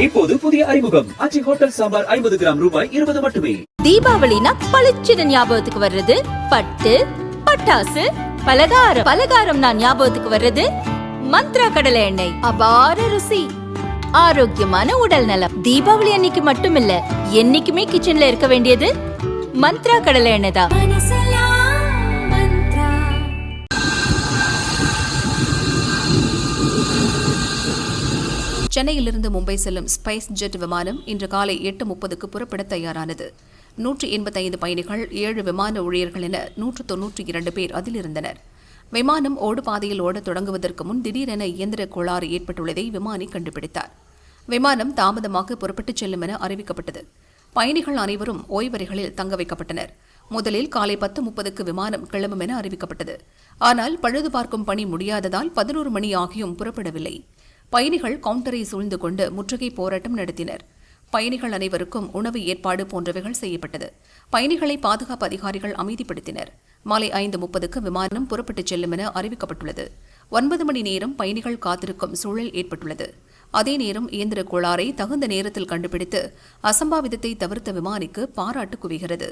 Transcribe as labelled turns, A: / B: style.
A: இப்போது புதிய அறிமுகம் அச்சி ஹோட்டல் சாம்பார் ஐம்பது கிராம் ரூபாய் இருபது மட்டுமே.
B: தீபாவளினா பளிச்சிட ஞாபகத்துக்கு வர்றது பட்டு பட்டாசு பலகாரம் பலகாரம் நான் ஞாபகத்துக்கு வர்றது மந்த்ரா கடலை எண்ணெய். அபார ருசி. ஆரோக்கியமான உடல் நலம். தீபாவளி அன்னைக்கு மட்டும் இல்ல என்னைக்குமே கிச்சன்ல இருக்க வேண்டியது மந்த்ரா கடலை எண்ணெய் தான்.
C: சென்னையிலிருந்து மும்பை செல்லும் ஸ்பைஸ் ஜெட் விமானம் இன்று காலை எட்டு முப்பதுக்கு புறப்பட தயாரானது. நூற்றி எண்பத்தைந்து பயணிகள் ஏழு விமான ஊழியர்கள் என நூற்று தொன்னூற்றி இரண்டு பேர் அதில் இருந்தனர் விமானம் ஓடுபாதையில் ஓடத் தொடங்குவதற்கு முன் திடீரென இயந்திர கோளாறு ஏற்பட்டுள்ளதை விமானி கண்டுபிடித்தார். விமானம் தாமதமாக புறப்பட்டுச் செல்லும் என அறிவிக்கப்பட்டது. பயணிகள் அனைவரும் ஓய்வறைகளில் தங்க வைக்கப்பட்டனர். முதலில் காலை பத்து முப்பதுக்கு விமானம் கிளம்பும் என அறிவிக்கப்பட்டது. ஆனால் பழுது பார்க்கும் பணி முடியாததால் பதினோரு மணி ஆகியும் புறப்படவில்லை. பயணிகள் கவுண்டரை சூழ்ந்து கொண்டு முற்றுகை போராட்டம் நடத்தினர். பயணிகள் அனைவருக்கும் உணவு ஏற்பாடு போன்றவைகள் செய்யப்பட்டது. பயணிகளை பாதுகாப்பு அதிகாரிகள் அமைதிப்படுத்தினர். மாலை ஐந்து முப்பதுக்கு விமானம் புறப்பட்டுச் செல்லும் என அறிவிக்கப்பட்டுள்ளது. ஒன்பது மணி நேரம் பயணிகள் காத்திருக்கும் சூழல் ஏற்பட்டுள்ளது. அதே நேரம் இயந்திர கோளாறை தகுந்த நேரத்தில் கண்டுபிடித்து அசம்பாவிதத்தை தவிர்த்த விமானிக்கு பாராட்டு குவிகிறது.